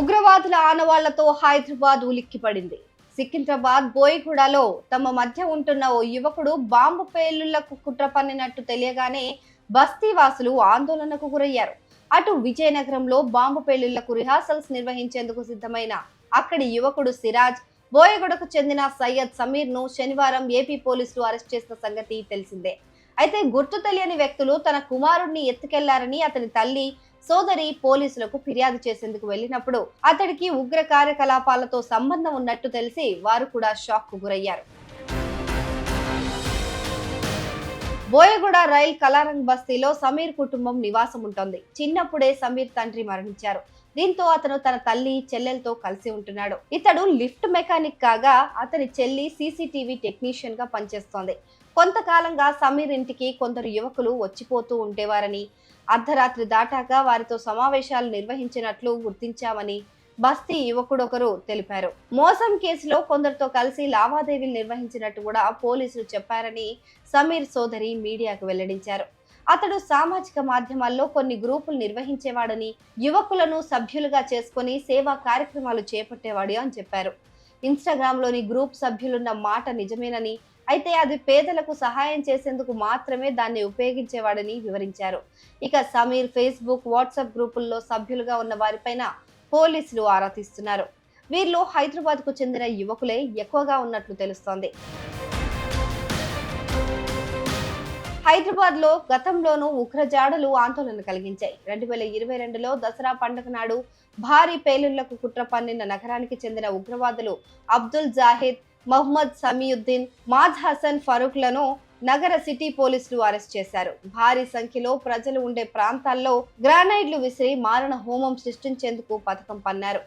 ఉగ్రవాదుల ఆనవాళ్ళతో హైదరాబాద్ ఉలిక్కిపడింది. సికింద్రాబాద్ బోయిగూడలో తమ మధ్య ఉంటున్న ఓ యువకుడు బాంబు పేలుళ్ళకు కుట్ర పన్నినట్టు తెలియగానే బస్తీవాసులు ఆందోళనకు గురయ్యారు. అటు విజయనగరంలో బాంబు పేలుళ్ళకు రిహార్సల్స్ నిర్వహించేందుకు సిద్ధమైన అక్కడి యువకుడు సిరాజ్ బోయగూడకు చెందిన సయ్యద్ సమీర్ను శనివారం ఏపీ పోలీసులు అరెస్ట్ చేసిన సంగతి తెలిసిందే. అయితే గుర్తు తెలియని వ్యక్తులు తన కుమారుణ్ణి ఎత్తుకెళ్ళారని అతని తల్లి సోదరి పోలీసులకు ఫిర్యాదు చేసేందుకు వెళ్ళినప్పుడు అతడికి ఉగ్ర కార్యకలాపాలతో సంబంధం ఉన్నట్టు తెలిసి వారు కూడా షాక్కు గురయ్యారు. బోయగూడ రైల్ కలారంగ్ బస్తీలో సమీర్ కుటుంబం నివాసం ఉంటుంది. చిన్నప్పుడే సమీర్ తండ్రి మరణించారు. దీంతో అతను తన తల్లి చెల్లెలతో కలిసి ఉంటున్నాడు. ఇతడు లిఫ్ట్ మెకానిక్ కాగా అతని చెల్లి సీసీటీవీ టెక్నీషియన్గా పనిచేస్తోంది. కొంతకాలంగా సమీర్ ఇంటికి కొందరు యువకులు వచ్చిపోతూ ఉండేవారని అర్ధరాత్రి దాటాక వారితో సమావేశాలు నిర్వహించినట్లు గుర్తించామని బస్తీ యువకుడొకరు తెలిపారు. మోసం కేసులో కొందరితో కలిసి లావాదేవీలు నిర్వహించినట్టు కూడా పోలీసులు చెప్పారని సమీర్ సోదరి మీడియాకు వెల్లడించారు. అతడు సామాజిక మాధ్యమాల్లో కొన్ని గ్రూపులు నిర్వహించేవాడని యువకులను సభ్యులుగా చేసుకొని సేవా కార్యక్రమాలు చేపట్టేవాడు అని చెప్పారు. ఇన్స్టాగ్రామ్లోని గ్రూప్ సభ్యులున్న మాట నిజమేనని అయితే అది పేదలకు సహాయం చేసేందుకు మాత్రమే దాన్ని ఉపయోగించేవాడని వివరించారు. ఇక సమీర్ ఫేస్బుక్ వాట్సాప్ గ్రూపుల్లో సభ్యులుగా ఉన్న వారిపైన పోలీసులు ఆరా తీస్తున్నారు. వీరిలో హైదరాబాద్కు చెందిన యువకులే ఎక్కువగా ఉన్నట్లు తెలుస్తోంది. హైదరాబాద్లో గతంలోనూ ఉగ్రజాడలు ఆందోళన కలిగించాయి. రెండు వేల ఇరవై రెండులో దసరా పండుగ నాడు భారీ పేలుళ్ళకు కుట్ర పన్నిన నగరానికి చెందిన ఉగ్రవాదులు అబ్దుల్ జాహిద్ మహమ్మద్ సమీయుద్దీన్ మాజ్ హసన్ ఫరూక్లను నగర సిటీ పోలీసులు అరెస్ట్ చేశారు. భారీ సంఖ్యలో ప్రజలు ఉండే ప్రాంతాల్లో గ్రానైడ్లు విసిరి మారణ హోమం సృష్టించేందుకు పథకం పన్నారు.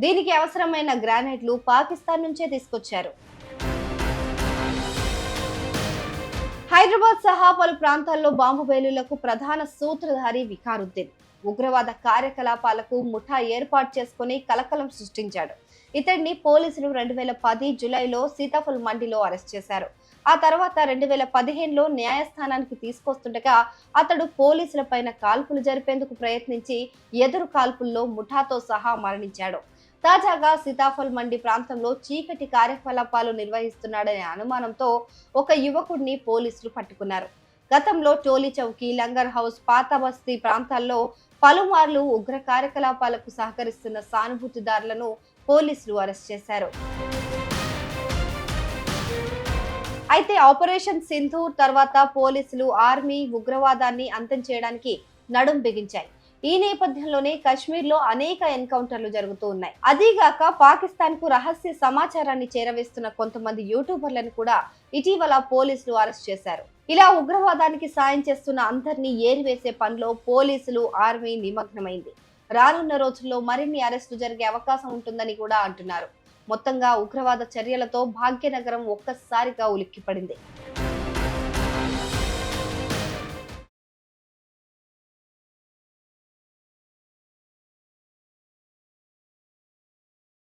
దీనికి అవసరమైన గ్రానైడ్లు పాకిస్తాన్ నుంచే తీసుకొచ్చారు. హైదరాబాద్ సహా పలు ప్రాంతాల్లో బాంబు బేలులకు ప్రధాన సూత్రధారి వికారుద్దీన్. ఉగ్రవాద కార్యకలాపాలకు ముఠా ఏర్పాటు చేసుకుని కలకలం సృష్టించాడు. ఇతడిని పోలీసులు రెండు వేల పది జులైలో సీతాఫల్ మండిలో అరెస్ట్ చేశారు. ఆ తర్వాత రెండు వేల పదిహేనులో న్యాయస్థానానికి తీసుకొస్తుండగా అతడు పోలీసులపైన కాల్పులు జరిపేందుకు ప్రయత్నించి ఎదురు కాల్పుల్లో ముఠాతో సహా మరణించాడు. తాజాగా సీతాఫల్ మండి ప్రాంతంలో చీకటి కార్యకలాపాలు నిర్వహిస్తున్నాడనే అనుమానంతో ఒక యువకుడిని పోలీసులు పట్టుకున్నారు. గతంలో టోలీ చౌకీ లంగర్ హౌస్ పాత బస్తీ ప్రాంతాల్లో పలుమార్లు ఉగ్ర కార్యకలాపాలకు సహకరిస్తున్న సానుభూతిదారులను పోలీసులు అరెస్ట్ చేశారు. అయితే ఆపరేషన్ సింధూర్ తర్వాత పోలీసులు ఆర్మీ ఉగ్రవాదాన్ని అంతం చేయడానికి నడుం బిగించాయి. ఈ నేపథ్యంలోనే కశ్మీర్లో అనేక ఎన్కౌంటర్లు జరుగుతూ ఉన్నాయి. అదీగాక పాకిస్తాన్కు రహస్య సమాచారాన్ని చేరవేస్తున్న కొంతమంది యూట్యూబర్లను కూడా ఇటీవల పోలీసులు అరెస్ట్ చేశారు. ఇలా ఉగ్రవాదానికి సాయం చేస్తున్న అందరినీ ఏరివేసే పనిలో పోలీసులు ఆర్మీ నిమగ్నమైంది. రానున్న రోజుల్లో మరిన్ని అరెస్టులు జరిగే అవకాశం ఉంటుందని కూడా అంటున్నారు. మొత్తంగా ఉగ్రవాద చర్యలతో భాగ్యనగరం ఒక్కసారిగా ఉలిక్కిపడింది.